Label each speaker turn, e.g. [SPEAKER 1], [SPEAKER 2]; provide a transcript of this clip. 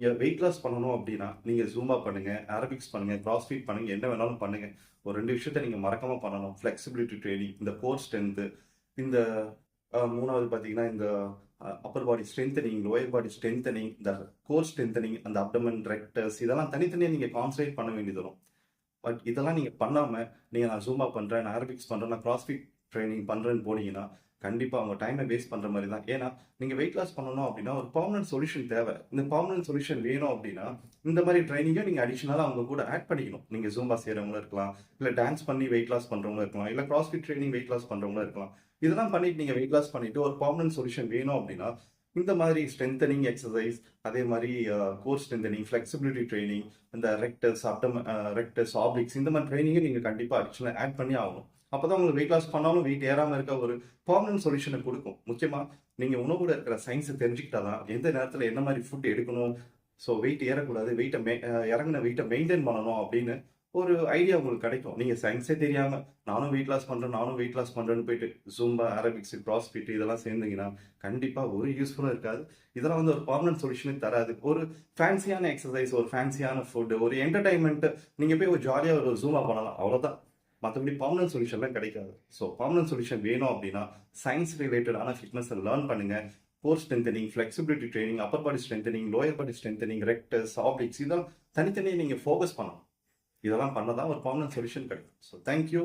[SPEAKER 1] நீங்கள் weight loss பண்ணணும் அப்படின்னா நீங்கள் ஜூமா பண்ணுங்க ஆரபிக்ஸ் பண்ணுங்க கிராஸ்ஃபிட் பண்ணுங்க என்ன வேணாலும் பண்ணுங்க. ஒரு ரெண்டு விஷயத்த நீங்கள் மறக்காம பண்ணணும். ஃப்ளெக்சிபிலிட்டி ட்ரைனிங் இந்த கோர் ஸ்ட்ரென்த்து இந்த மூணாவது பார்த்தீங்கன்னா இந்த upper body strengthening lower body strengthening இந்த கோர் ஸ்ட்ரென்தனிங் அந்த அப்டமன் ரெக்டர்ஸ் இதெல்லாம் தனித்தனியாக நீங்கள் கான்சன்ட்ரேட் பண்ண வேண்டியது வரும். பட் இதெல்லாம் நீங்கள் பண்ணாமல் நீங்கள் நான் ஜூமா பண்ணுறேன் நான் ஆரபிக்ஸ் பண்ணுறேன் நான் கிராஸ்ஃபிட் ட்ரைனிங் பண்ணுறேன்னு போனீங்கன்னா கண்டிப்பாக அவங்க டைமை வேஸ்ட் பண்ணுற மாதிரி தான் ஏன்னா நீங்கள் வெயிட் லாஸ் பண்ணணும் அப்படின்னா ஒரு பர்மனன்ட் சொல்யூஷன் தேவை. இந்த பர்மனன்ட் சொல்யூஷன் வேணும் அப்படின்னா இந்த மாதிரி ட்ரைனிங்கை நீங்கள் அடிஷ்னலாக அவங்க கூட ஆட் பண்ணிக்கணும். நீங்கள் ஜூம்பா செய்கிறவங்களும் இருக்கலாம் இல்லை டான்ஸ் பண்ணி வெயிட் லாஸ் பண்ணுறவங்களும் இருக்கலாம் இல்லை கிராஸ்ஃபிட் ட்ரைனிங் வெயிட் லாஸ் பண்ணுறவங்களும் இருக்கலாம். இதெல்லாம் பண்ணிட்டு நீங்கள் வெயிட் லாஸ் பண்ணிட்டு ஒரு பர்மனன்ட் சொல்யூஷன் வேணும் அப்படின்னா இந்த மாதிரி ஸ்ட்ரென்தனிங் எக்ஸசைஸ் அதே மாதிரி கோர் ஸ்ட்ரென்தனிங் ஃப்ளெக்சிபிலிட்டி ட்ரைனிங் இந்த ரெக்டர்ஸ் அப்டம் ரெக்டர்ஸ் ஆப்ளிக்ஸ் இந்த மாதிரி ட்ரைனிங்கை நீங்கள் கண்டிப்பாக அடிஷனலாக ஆட் பண்ணி ஆகணும். அப்போ தான் உங்களுக்கு வெயிட் லாஸ் பண்ணாலும் வெயிட் ஏறாமல் இருக்க ஒரு பர்மனன்ட் சொல்யூஷனை கொடுக்கும். முக்கியமாக நீங்கள் உணவோட இருக்கிற சயின்ஸை தெரிஞ்சுக்கிட்டாதான் எந்த நேரத்தில் என்ன மாதிரி ஃபுட் எடுக்கணும்? ஸோ வெயிட் ஏறக்கூடாது வெயிட்டை மெ இறங்கின வெயிட்டை மெயின்டைன் பண்ணணும் அப்படின்னு ஒரு ஐடியா உங்களுக்கு கிடைக்கும். நீங்கள் சயின்ஸே தெரியாமல் நானும் வெயிட் லாஸ் பண்ணுறேன் நானும் வெயிட் லாஸ் பண்ணுறேன்னு போயிட்டு ஜூம்பா அரபிக்ஸ் கிராஸ்ஃபிட் இதெல்லாம் சேர்ந்தீங்கன்னா கண்டிப்பாக ஒரு யூஸ்ஃபுல்லும் இருக்காது. இதெல்லாம் வந்து ஒரு பர்மனன்ட் சொல்யூஷனே தராது. ஒரு ஃபேன்சியான எக்ஸசைஸ் ஒரு ஃபேன்சியான ஃபுட் ஒரு என்டர்டைன்மெண்ட்டு நீங்கள் போய் ஒரு ஜாலியாக ஒரு ஜூமா பண்ணலாம். அவ்வளோதான் மற்றபடி பர்மனன்ட் சொல்யூஷன்லாம் கிடைக்காது. ஸோ பர்மனன்ட் சொல்யூஷன் வேணும் அப்படின்னா சயின்ஸ் ரிலேட்டடான ஃபிட்னஸை லேர்ன் பண்ணுங்கள் core strengthening flexibility training upper body strengthening lower body strengthening rectus obliques இதெல்லாம் தனித்தனியாக நீங்கள் ஃபோக்கஸ் பண்ணணும் இதெல்லாம் பண்ணதான் ஒரு பர்மனன்ட் சொல்யூஷன் கிடைக்கும். So thank you